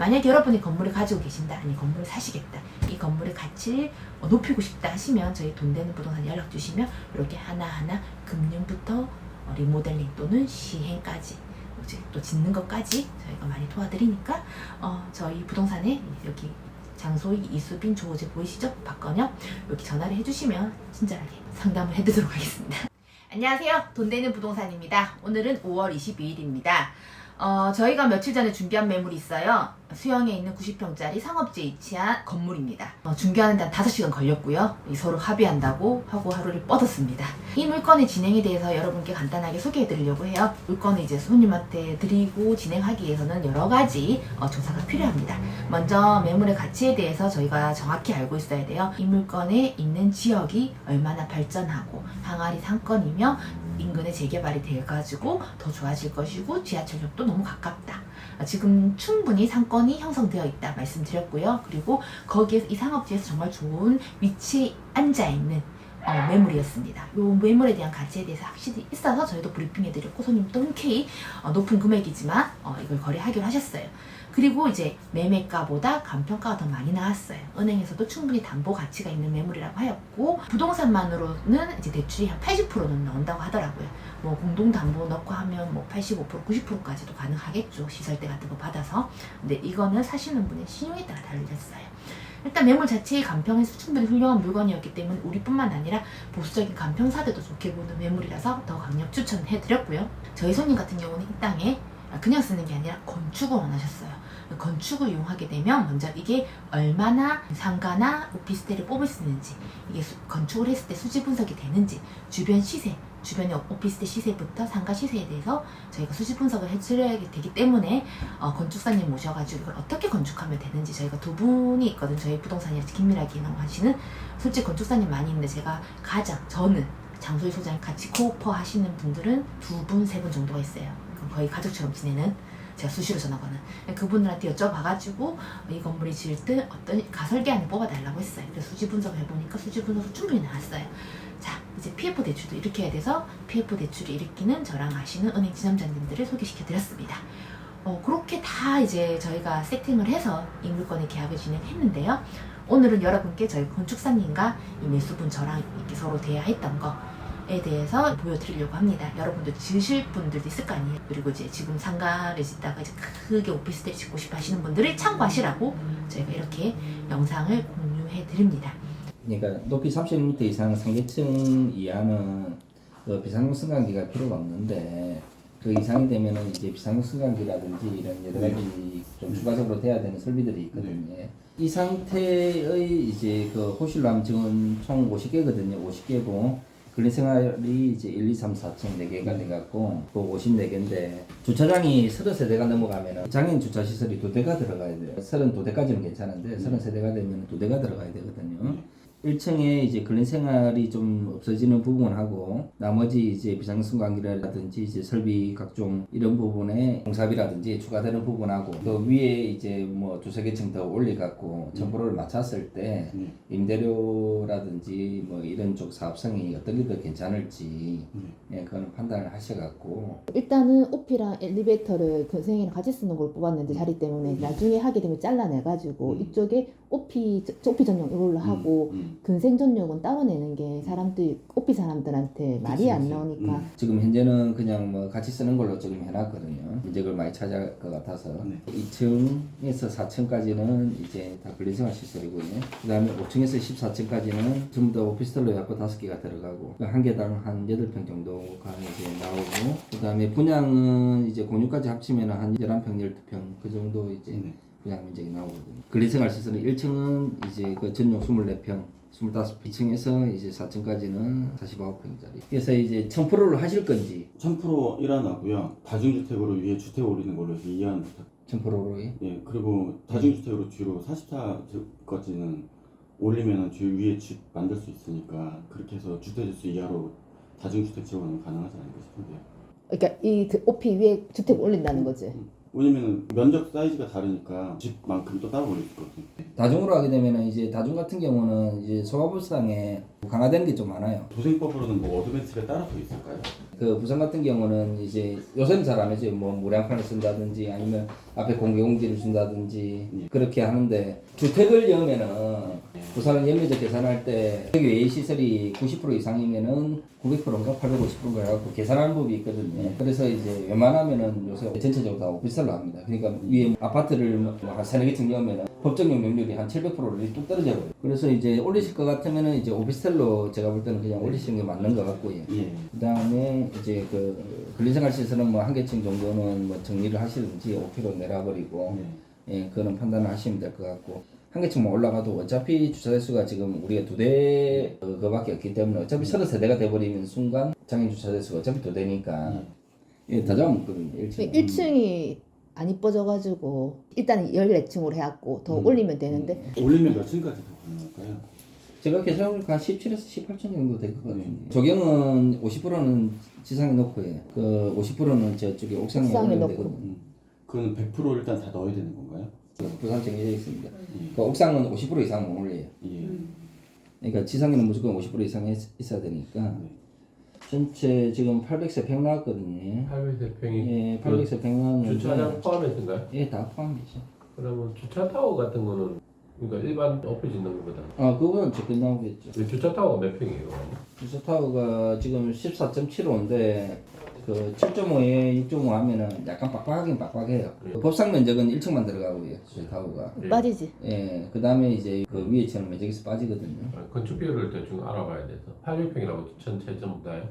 만약 여러분이 건물을 가지고 계신다, 아니 건물을 사시겠다, 이 건물의 가치를 어, 높이고 싶다 하시면 저희 돈 되는 부동산 연락 주시면 이렇게 하나하나 금융부터 어, 리모델링 또는 시행까지 이제 또 짓는 것까지 저희가 많이 도와드리니까 어, 저희 부동산에 여기 장소이 이수빈 조호재 보이시죠? 박건영 여기 전화를 해주시면 친절하게 상담을 해드리도록 하겠습니다. 안녕하세요. 돈 되는 부동산입니다. 오늘은 5월 22일입니다. 어, 저희가 며칠 전에 준비한 매물이 있어요. 수영에 있는 90평짜리 상업지에 위치한 건물입니다. 어, 준비하는 데 한 5시간 걸렸고요. 이 서로 합의한다고 하고 하루를 뻗었습니다. 이 물건의 진행에 대해서 여러분께 간단하게 소개해 드리려고 해요. 물건을 이제 손님한테 드리고 진행하기 위해서는 여러 가지 어, 조사가 필요합니다. 먼저 매물의 가치에 대해서 저희가 정확히 알고 있어야 돼요. 이 물건에 있는 지역이 얼마나 발전하고 항아리 상권이며 인근에 재개발이 돼가지고 더 좋아질 것이고 지하철역도 너무 가깝다. 아, 지금 충분히 상권이 형성되어 있다 말씀드렸고요. 그리고 거기에서 이 상업지에서 정말 좋은 위치에 앉아 있는 어, 매물이었습니다. 이 매물에 대한 가치에 대해서 확실히 있어서 저희도 브리핑해드렸고 손님도 흔쾌히 어, 높은 금액이지만 어, 이걸 거래하기로 하셨어요. 그리고 이제 매매가보다 간평가가 더 많이 나왔어요. 은행에서도 충분히 담보 가치가 있는 매물이라고 하였고 부동산만으로는 이제 대출이 한 80%는 나온다고 하더라고요. 뭐 공동 담보 넣고 하면 뭐 85% 90%까지도 가능하겠죠. 시설대 같은 거 받아서. 근데 이거는 사시는 분의 신용에 따라 달렸어요. 일단 매물 자체의 간평에서 충분히 훌륭한 물건이었기 때문에 우리뿐만 아니라 보수적인 간평사들도 좋게 보는 매물이라서 더 강력 추천해드렸고요. 저희 손님 같은 경우는 이 땅에 그냥 쓰는 게 아니라 건축을 원하셨어요. 건축을 이용하게 되면 먼저 이게 얼마나 상가나 오피스텔을 뽑을 수 있는지 이게 수- 건축을 했을 때 수지 분석이 되는지 주변 시세 주변의 오피스텔 시세부터 상가 시세에 대해서 저희가 수지 분석을 해드려야 되기 때문에 어, 건축사님 모셔가지고 이걸 어떻게 건축하면 되는지 저희가 두 분이 있거든 저희 부동산이 긴밀하게 이용하시는 솔직히 건축사님 많이 있는데 제가 가장 저는 장소의 소장이 같이 코오퍼 하시는 분들은 두 분, 세 분 정도가 있어요. 거의 가족처럼 지내는 제가 수시로 전화 거는 그분들한테 여쭤봐가지고 이 건물이 지을 때 어떤 가설계안을 뽑아달라고 했어요. 그래서 수지 분석을 해보니까 수지 분석도 충분히 나왔어요. 자, 이제 PF 대출도 일으켜야 돼서 PF 대출을 일으키는 저랑 아시는 은행 지점장님들을 소개시켜 드렸습니다. 어, 그렇게 다 이제 저희가 세팅을 해서 이 물건의 계약을 진행했는데요. 오늘은 여러분께 저희 건축사님과 이 매수분 저랑 이렇게 서로 대화했던 거에 대해서 보여드리려고 합니다. 여러분도 지으실 분들도 있을 거 아니에요. 그리고 이제 지금 상가를 짓다가 이제 크게 오피스텔 짓고 싶어 하시는 분들을 참고하시라고 저희가 이렇게 영상을 공유해 드립니다. 그러니까 높이 30m 이상 상계층 이하는 그 비상용 승강기가 필요가 없는데 그 이상이 되면은 이제 비상용 승강기라든지 이런 여러 가지 좀 추가적으로 돼야 되는 설비들이 있거든요. 이 상태의 이제 그 하면 지금 총 50개거든요. 50개고 근린생활이 이제 1, 2, 3, 4층 4개가 돼갖고 그 54개인데 주차장이 30세대가 넘어가면은 장애인 주차 시설이 두 대가 들어가야 돼요. 32대까지는 괜찮은데 30세대가 되면 두 대가 들어가야 되거든요. 1층에 이제 근린 생활이 좀 없어지는 부분하고 나머지 이제 비상승강기라든지 이제 설비 각종 이런 부분에 공사비라든지 추가되는 부분하고 그 위에 이제 뭐 두세 개층 더 올려갖고 점포를 맞췄을 때 음. 임대료라든지 뭐 이런 쪽 사업성이 어떤 게 더 괜찮을지 예, 그거는 판단을 하셔갖고 일단은 오피랑 엘리베이터를 그 선생님이랑 같이 쓰는 걸 뽑았는데 자리 때문에 나중에 하게 되면 잘라내가지고 음. 이쪽에 오피 저- 오피 전용 이걸로 하고 음. 근생 전용은 따로 내는 게 사람들이 오피 사람들한테 말이 그치, 안 그치. 나오니까 음. 지금 현재는 그냥 뭐 같이 쓰는 걸로 지금 해놨거든요. 인적을 많이 찾아갈 것 같아서 네. 2층에서 4층까지는 이제 다 근린생활 시설이고요. 그다음에 5층에서 14층까지는 전부 다 오피스텔로 해갖고 다섯 개가 들어가고 그한 개당 한 8평 정도가 이제 나오고 그다음에 분양은 이제 공유까지 합치면 한 11평, 12평 그 정도 이제 네. 분양 면적이 나오거든요. 근린생활 시설은 1층은 이제 그 전용 24평 25, 2층에서 이제 4층까지는 49평짜리. 그래서 이제 청프로를 하실 건지 1000% 일환하고요. 다중주택으로 위에 주택 올리는 걸로 해서 이해하는 부탁. 청프로로 예, 그리고 다중주택으로 뒤로 44까지는 올리면은 뒤 위에 집 만들 수 있으니까 그렇게 해서 주택지수 이하로 다중주택 지원은 가능하지 않을까 싶은데요. 그러니까 이 그 오피 위에 주택 올린다는 거지. 왜냐면은 면적 사이즈가 다르니까 집만큼 또 따로 올릴 수 있거든요. 다중으로 하게 되면은 이제 다중 같은 경우는 이제 소화불상에 강화되는 게 좀 많아요. 도생법으로는 뭐 어드밴스가 따로 더 있을까요? 그 부산 같은 경우는 이제 요새는 잘안 하죠. 뭐 무량판을 쓴다든지 아니면 앞에 공개공지를 준다든지 예. 그렇게 하는데 주택을 여면은 부산은 연매적 계산할 때 주택 외의 시설이 90% 이상이면은 900%인가 850%인가 해갖고 계산하는 법이 있거든요. 그래서 이제 웬만하면은 요새 전체적으로 다 오피스텔로 합니다. 그러니까 위에 아파트를 뭐한 세네 개층 여면은 법정용 명률이 한 700%를 뚝 떨어져 버려요. 그래서 이제 올리실 것 같으면은 이제 오피스텔로 제가 볼 때는 그냥 올리시는 게 맞는 것 같고요. 예. 그다음에 이제 그 근린생활 시설은 뭐 한 개층 정도는 뭐 정리를 하시든지 5km 내려버리고 네. 예 그런 판단을 하시면 될 것 같고 한 개층만 올라가도 어차피 주차 대수가 지금 우리가 두 대 그거밖에 없기 때문에 어차피 서너 세대가 돼버리는 순간 장애 주차 대수가 어차피 두 대니까 예, 다 잡아먹거든요 1층. 1층이 안 이뻐져가지고 일단 14층으로 해갖고 더 올리면 되는데 올리면 몇 층까지 더 가능할까요? 제가 계산해보니까 한 17에서 18층 정도 될 것 같은데 조경은 50%는 지상에 놓고 해요 그 50%는 저쪽에 옥상에 옥상에 올리면 놓고. 되거든요 음. 그건 100% 일단 다 넣어야 되는 건가요? 부산 정해져 있습니다 예. 그 옥상은 50% 이상 못 올려요 예. 그러니까 지상에는 무조건 50% 이상 있, 있어야 되니까 네. 전체 지금 800세 평 나왔거든요 800세 평이 예, 800세 평 나왔는데 주차장 포함해서인가요? 예, 다 포함이죠 그러면 주차 타워 같은 거는 그러니까 일반 오피 짓는 것보다 아, 그거는 적게 나오겠죠 그 주차 타워가 몇 평이에요? 주차 타워가 지금 14.75인데 그 7.5에 6.5 하면은 약간 빡빡하긴 빡빡해요. 예. 그 법상 면적은 1층만 들어가고요. 주차 타워가. 예. 빠지지. 예, 그 다음에 이제 그 위에 층은 면적에서 빠지거든요. 아, 건축 비율을 대충 알아봐야 돼서 800평이라고 전체 전부 다요?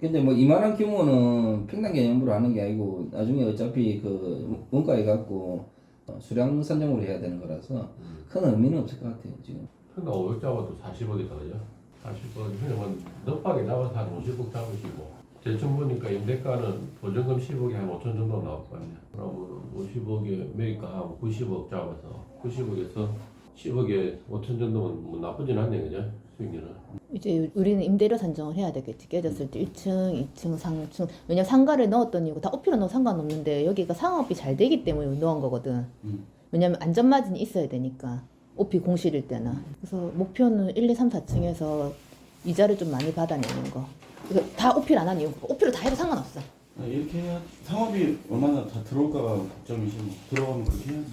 근데 뭐 이만한 규모는 평당 개념으로 하는 게 아니고 나중에 어차피 그 원가에 갖고 어, 수량 산정으로 해야 되는 거라서 큰 의미는 없을 것 같아요 지금. 평당 500 잡아도 40억이다 그죠? 40억 그냥 넉하게 잡아서 한 50억 잡으시고 대충 보니까 임대가는 보증금 10억에 한 5천 정도 나올 거 아니야 그러면 50억에 매입가 한 90억 잡아서 90억에서 10억에 5천 정도면 뭐 나쁘진 않네 그죠? 수익률은 이제 우리는 임대료 산정을 해야 되겠지. 깨졌을 때 1층, 2층, 3층. 왜냐 면 상가를 넣었던 이유가 다 오피로 넣어 상관없는데 여기가 상업이 잘 되기 때문에 넣은 거거든. 음. 왜냐면 안전마진이 있어야 되니까. 오피 공실일 때나. 그래서 목표는 1, 2, 3, 4층에서 이자를 좀 많이 받아내는 거. 이거 다 오피를 안 하는 이유. 오피로 다 해도 상관없어. 아, 이렇게 해야 상업이 얼마나 다 들어올까가 걱정이시고 들어가면 그렇게 해야지.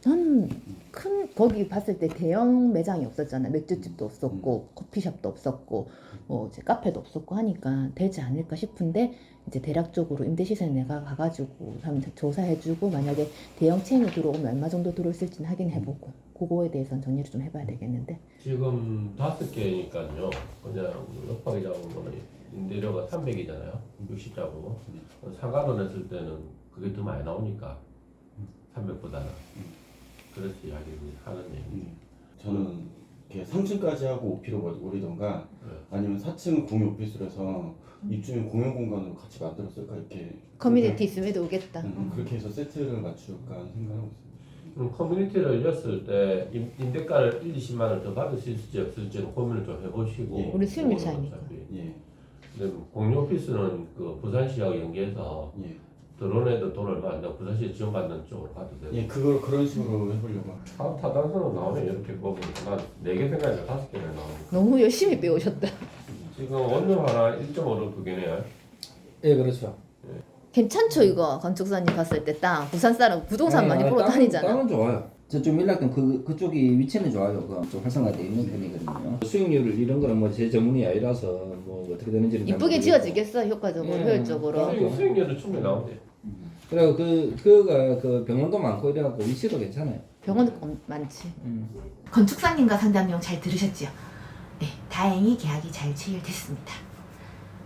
저는 큰 거기 봤을 때 대형 매장이 없었잖아. 맥주집도 없었고 커피숍도 없었고 뭐 이제 카페도 없었고 하니까 되지 않을까 싶은데 이제 대략적으로 임대 시세 내가 가가지고 한번 조사해주고 만약에 대형 체인이 들어오면 얼마 정도 들어올지는 확인해보고 그거에 대해서는 정리를 좀 해봐야 되겠는데 지금 다섯 개니까요. 그냥 잡은 거는 임대료가 300이잖아요. 60 잡고 상가로 냈을 때는 그게 더 많이 나오니까 300보다는 그래서 이야기를 하는 얘기. 음. 저는 이렇게 3층까지 하고 5피로 올리던가 네. 아니면 4층 공유 오피스로 해서 입주민 공용 공간으로 같이 만들었을까 이렇게 커뮤니티 있으면 오겠다. 음, 그렇게 해서 세트를 맞출까 생각하고 있어요. 그럼 커뮤니티를 열었을 때 임- 임대가를 1, 20만 원을 더 받을 수 있을지 없을지는 고민을 좀 해보시고 예. 우리 그거는 차이니까. 어차피. 예, 근데 공유 오피스는 그 부산시하고 연계해서 예, 드론에도 돈 얼마 안 나고 부산시 지원받는 쪽으로 가도 되고 예, 그걸 그런 식으로 해보려고. 다 타당성은 나오네 이렇게 보면 난네개 생각이니까 다섯 개나 나오니까 너무 열심히 배우셨다. 지금 원룸 하나 1.5로 두 개네요 예, 그렇죠. 괜찮죠 이거 건축사님 봤을 때 땅 부산 사람 부동산 예, 많이 아, 보러 땅은- 다니잖아. 땅은 좋아요. 저쪽 밀락동 그 그쪽이 위치는 좋아요. 그좀 활성화되어 있는 편이거든요. 수익률 이런 거는 뭐 제 전문이 아니라서 뭐 어떻게 되는지는 잘 이쁘게 모르겠고. 지어지겠어 효과적으로 예. 효율적으로. 땅- 수익, 수익률도 충분히 나오대 그리고 그 그가 그 병원도 많고 이래갖고 위치도 괜찮아요. 병원도 엄- 많지. 음. 건축사님과 상담용 잘 들으셨지요? 네, 다행히 계약이 잘 체결됐습니다.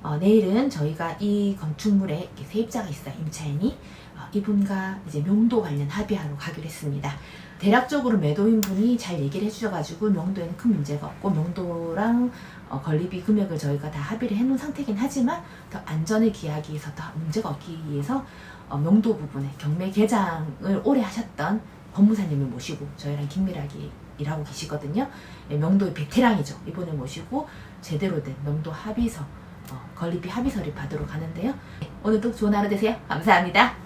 어, 내일은 저희가 이 건축물에 이렇게 세입자가 있어요, 임차인이. 어, 이분과 이제 명도 관련 합의하러 가기로 했습니다. 대략적으로 매도인 분이 잘 얘기를 해주셔가지고 명도에는 큰 문제가 없고 명도랑 어, 건립비 금액을 저희가 다 합의를 해놓은 상태긴 하지만 더 안전을 기하기 위해서 더 문제가 없기 위해서 어, 명도 부분에 경매 개장을 오래 하셨던 법무사님을 모시고 저희랑 긴밀하게 일하고 계시거든요. 예, 명도의 베테랑이죠. 이분을 모시고 제대로 된 명도 합의서, 어, 건립비 합의서를 받으러 가는데요. 네, 오늘도 좋은 하루 되세요. 감사합니다.